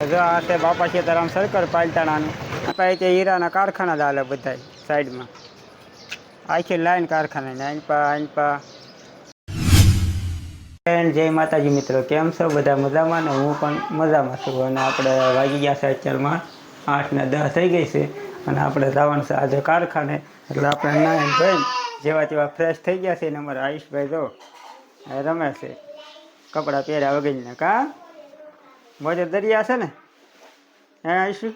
જો આ છે બાપા સીતારામ સર્કલ પાલતાણાનું. આપણે તે હીરાના કારખાના ચાલે બધા સાઈડમાં. આખી લાઈન કારખાના ને આનપા પા. આઈન જય માતાજી મિત્રો, કેમ છો? બધા મજામાં ને હું પણ મજામાં છું. અને આપણે વાગી ગયા છે અત્યારમાં આઠ ને દસ થઈ ગઈ છે. અને આપણે જવાનું છે આજે કારખાને. એટલે આપણે નાઈન ભાઈ જેવા તેવા ફ્રેશ થઈ ગયા છે ને અમારા આયુષભાઈ જો. રમે છે. કપડાં પહેર્યા વગેરે કા? મોજે દરિયા છે ને? હે આવીશું.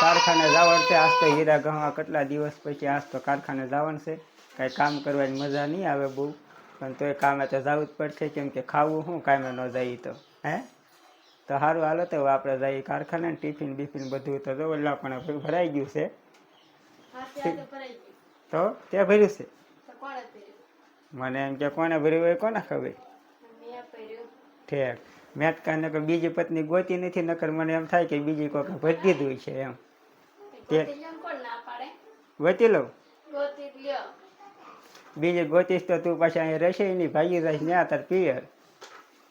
કારખાને જવાનું છે. આજ તો હીરા ગહવા કેટલા દિવસ પછી આજ તો કારખાને જવાનું છે. કાંઈ કામ કરવાની મજા નહીં આવે બહુ. પણ તોય કામે તો જવું જ પડશે. કેમ કે ખાવું શું કામે ન જઈએ તો. હે? તો સારું હાલો તો આપણે જઈએ કારખાને ટિફિન બિફિન બધું તો જો ઓલા પણ ભરાઈ ગયું છે. તો તે? ભર્યું છે? મને એમ કે કોને ભર્યું હોય કોને ખબર? ઠેક મેટકા નકર બીજી પત્ની ગોતી નથી નકર મને એમ થાય કે બીજી કોઈક ભરતી દીધું છે એમ. ગોતી લઉં? બીજી ગોતીશ તો તું પાછી અહીં રહેશે નહીં ભાગી જઈશ ને તાર પિયર.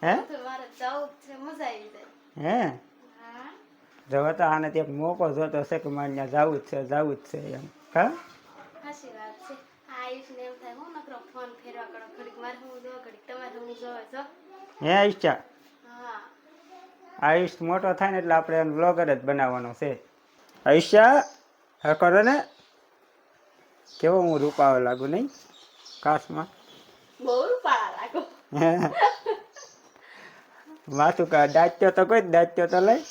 હે? હે? જવા તો આને એક મોકો જોતો છે કે મારે ત્યાં જવું જ છે જવું જ છે એમ. હા? હે ઈચ્છા આયુષ મોટો થાય ને એટલે આપણે એનો બ્લોગર જ બનાવવાનો છે. આયુષ્યા હા કરો ને. કેવો હું રૂપાવા લાગુ નહીં? કાશમાં? માથું કા દાચ્યો તો કોઈ જ દાચ્યો તો લઈ?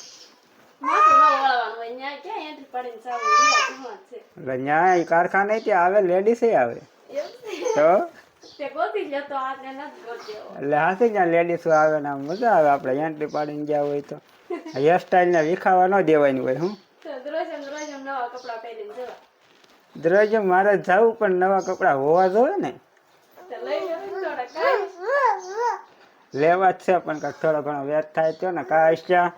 એટલે ન્યાય કારખાને ત્યાં આવે લેડીઝ આવે. તો? એટલે હાથી જ્યાં લેડીઝ આવે ને આમ મજા આવે આપણે એન્ટ્રી પાડીને ગયા હોય તો. હેરસ્ટાઈલ ને વિખાવા ન દેવાની હોય હું. દ્રજ મારે જવું પણ નવા કપડાં હોવા જોઈએ ને. લેવા જ છે પણ કાંઈક થોડો ઘણો વેચ થાય તો ને કા આઈસ્યા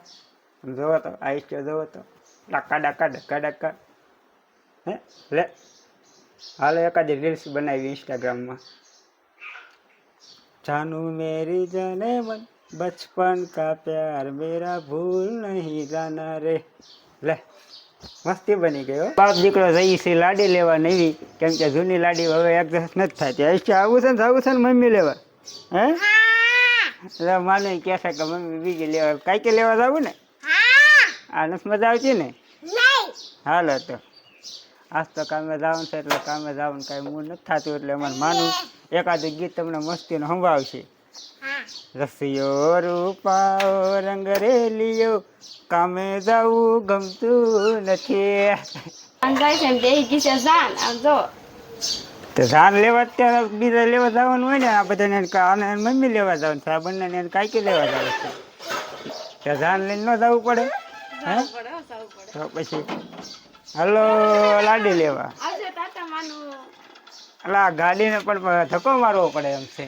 જોવો તો આઈસ્યા જોવો તો. ડાકા ડાકા ડકા ડકા હે લે. હાલ એકાદી રીલ્સ બનાવી ઇન્સ્ટાગ્રામમાં જાનુ મેરી जने मन બચપન કા પ્યાર મેરા ભૂલ નહીં जाना रे। લે મસ્તી બની ગયો બાપ દીકરો જઈ છે લાડી લેવા નવી કેમ કે જૂની લાડી હવે એડજસ્ટ નથી થાય ત્યાં આઈસ્યા આવું છે ને આવું છે ને મમ્મી લેવા. હે? એટલે માને કહે છે કે મમ્મી બીજી લેવા. કાંઈ કે લેવા જવું ને? આ નથી મજા આવતી ને? હાલો તો. આજ તો કામે જવાનું છે એટલે કામે જવાનું કાંઈ મૂળ નથી થતું એટલે અમારે માનું એકાદું ગીત તમને મસ્તીનું સંભાવશે રસિયો રૂપાઓ રંગ રેલિયો કામે જવું ગમતું નથી. તો ધાન લેવા અત્યારે બીજા લેવા જવાનું હોય ને આ બધાને આને મમ્મી લેવા જવાનું છે આ બંને એને કાંઈ લેવા જવાનું છે. ત્યાં ધાન લઈને ન જવું પડે હે? તો પછી હલો લાડી લેવા. અલા ગાડીને પણ ધક્કો મારવો પડે એમ છે.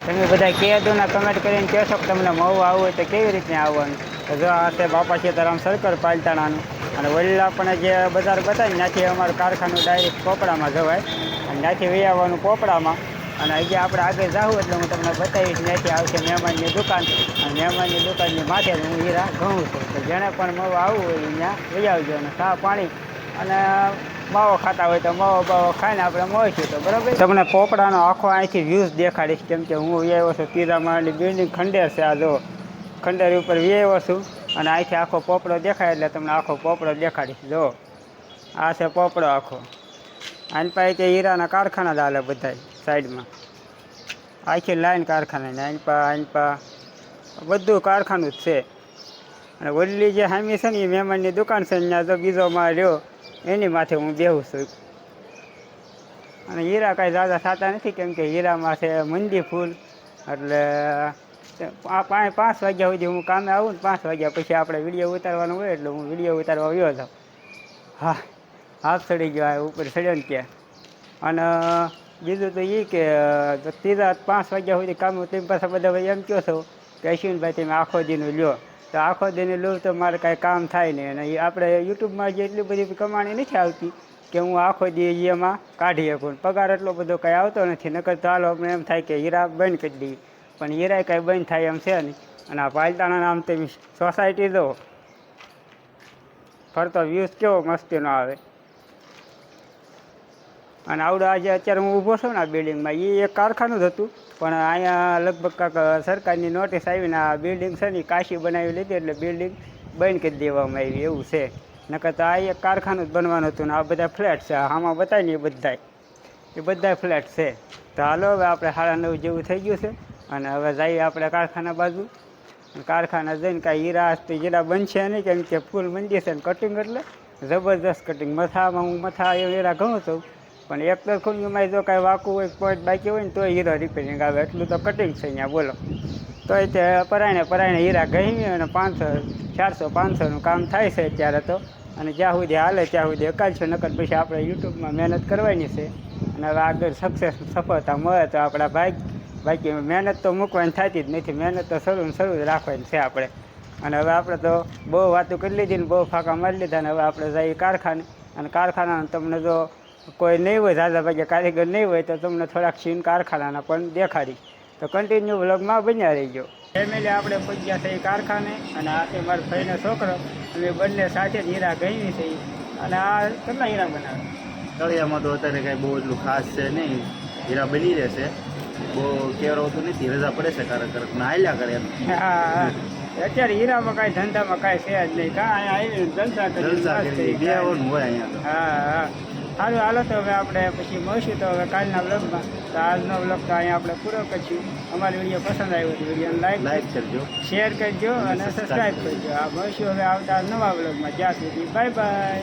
તમે બધા કહેતો ના કમેન્ટ કરીને કહેશો કે તમને મહુ આવવું હોય તો કેવી રીતે આવવાનું? તો જો આ તે બાપા સીતારામ સરકાર પાલતાણાનું. અને વલ્લા પણ જે બજાર બતાવી ત્યાંથી અમારું કારખાનું ડાયરેક્ટ પોપડામાં જવાય. અને ત્યાંથી વહી આવવાનું પોપડામાં. અને હજી આપણે આગળ જાઉં એટલે હું તમને બતાવીશ ત્યાંથી આવશે મહેમાનની દુકાન. અને મહેમાનની દુકાનની માથે હું હીરા ઘઉં છું. તો જેણે પણ મવ આવવું હોય ત્યાં વહી આવજો અને સા પાણી અને માવો ખાતા હોય તો માવો બાવો ખાઈને આપણે મળીશું તો બરાબર? તમને પોપડાનો આખો અહીંથી વ્યૂઝ દેખાડીશ. કેમ કે હું આવ્યો છું તીરામાળની બિલ્ડિંગ ખંડેર છે આ જો. ખંડેર ઉપર આવ્યો છું અને અહીંથી આખો પોપડો દેખાય એટલે તમને આખો પોપડો દેખાડીશ. જો, આ છે પોપડો આખો. આની પાસે તે હીરાના કારખાના જ હાલે બધા સાઈડમાં. આખી લાઈન કારખાના ને આની પા આની પા. બધું કારખાનું જ છે. અને ઓલી જે હામી છે ને, એ મહેમાનની દુકાન છે, ત્યાં જો બીજો માં રહ્યો. એની માથે હું બેહું છું. અને હીરા કાંઈ દાદા થતા નથી, કેમ કે હીરામાં છે મંદી ફૂલ. એટલે પાંચ પાંચ વાગ્યા સુધી હું કામે આવું ને પાંચ વાગ્યા પછી આપણે વીડિયો ઉતારવાનો હોય એટલે હું વીડિયો ઉતારવા આવ્યો હતો. હા, હાથ ચડી ગયો ઉપર ચડ્યો ને ત્યાં. અને બીજું તો એ કે ત્રીજા પાંચ વાગ્યા સુધી કામ તેમ પાછા બધા એમ કહો છો કે અશ્વિનભાઈ તમે આખો દીનું લ્યો તો આખો દીનું લો તો મારે કાંઈ કામ થાય નહીં. અને આપણે યુટ્યુબમાં જે એટલી બધી કમાણી નથી આવતી કે હું આખો દી એમાં કાઢી શકું. પગાર એટલો બધો કાંઈ આવતો નથી. નકર તો હાલો આપણે એમ થાય કે હીરા બંધ કરી દઈએ. પણ હીરા કાંઈ બંધ થાય એમ છે નહીં. અને આ પાલતાણા નામ તો સોસાયટી દો ફરતો વ્યૂઝ કેવો મસ્તીનો આવે. અને આવડો આજે અત્યારે હું ઊભો છું ને આ બિલ્ડિંગમાં એ એક કારખાનું જ હતું. પણ અહીંયા લગભગ કાંક સરકારની નોટિસ આવીને આ બિલ્ડિંગ છે ને કાશી બનાવી લીધી એટલે બિલ્ડિંગ બંધ કરી દેવામાં આવી, એવું છે. નકર તો આ એક કારખાનું જ બનવાનું હતું ને આ બધા ફ્લેટ છે. આમાં બતાય ને એ બધાય. એ બધા ફ્લેટ છે. તો હાલો, હવે આપણે સાડા નવ જેવું થઈ ગયું છે. અને હવે જઈએ આપણે કારખાના બાજુ. કારખાના જઈને કાંઈ હીરા હસ્તી હીરા બનશે નહીં, કેમ કે ફૂલ મંદિર છે ને કટિંગ એટલે. જબરદસ્ત કટિંગ મથામાં હું મથા એ હીરા ઘણું છું. પણ એક તો ખૂણમાં જો કાંઈ વાકું હોય પોઈન્ટ બાકી હોય ને તો હીરો રિપેરિંગ આવે. એટલું તો કટિંગ છે અહીંયા, બોલો. તોય તે પરાયણે પરાયણે હીરા ગઈ અને પાંચસો, ચારસો, પાંચસોનું કામ થાય છે અત્યારે તો. અને જ્યાં સુધી હાલે ત્યાં સુધી અકાલશો નકર પછી આપણે યુટ્યુબમાં મહેનત કરવાની છે. અને હવે આગળ સક્સેસ સફળતા મળે તો આપણા ભાઈ બાકી મહેનત તો મૂકવાની થતી જ નથી. મહેનત તો શરૂ શરૂ જ રાખવાની છે આપણે. અને હવે આપણે તો બહુ વાતો કરી લીધી ને બહુ ફાંકા મારી લીધા ને હવે આપણે જઈએ કારખાને. અને કારખાના તમને જો કોઈ નહીં હોય દાદા ભાઈ કારીગર નહીં હોય તો તમને થોડાક સીન કારખાનાના પણ દેખાડી. તો કન્ટિન્યુ વ્લોગમાં બન્યા રહીજો. ફેમિલી આપણે પૂજ્યા થઈ કારખાને અને આ છે મારા ભાઈનો છોકરો. અને બંને સાથે જ હીરા ગઈ છે અને આ કેટલા હીરા બનાવે? તળિયામાં તો અત્યારે કાંઈ બહુ એટલું ખાસ છે નહીં. હીરા બની રહેશે બહુ કેર હોતું નથી રજા પડે છે કારક કારક ના હાલ્યા કરે એમ. હા. અત્યારે હીરામાં કાંઈ ધંધામાં કાંઈ છે જ નહીં. કાં અહીંયા આવીને જલસા કરી બે હોય અહીંયા હા હા. સારું હાલો તો હવે આપણે પછી મળશું તો હવે કાલના બ્લોગમાં તો આજનો બ્લોગ તો અહીંયા આપણે પૂરો કરીશું. અમારી વીડિયો પસંદ આવ્યો તો વિડીયોને લાઈક લાઈક કરજો. શેર કરજો અને સબસ્ક્રાઈબ કરજો. આ મળશું હવે આવતા નવા બ્લોગમાં જ્યાં સુધી. Bye bye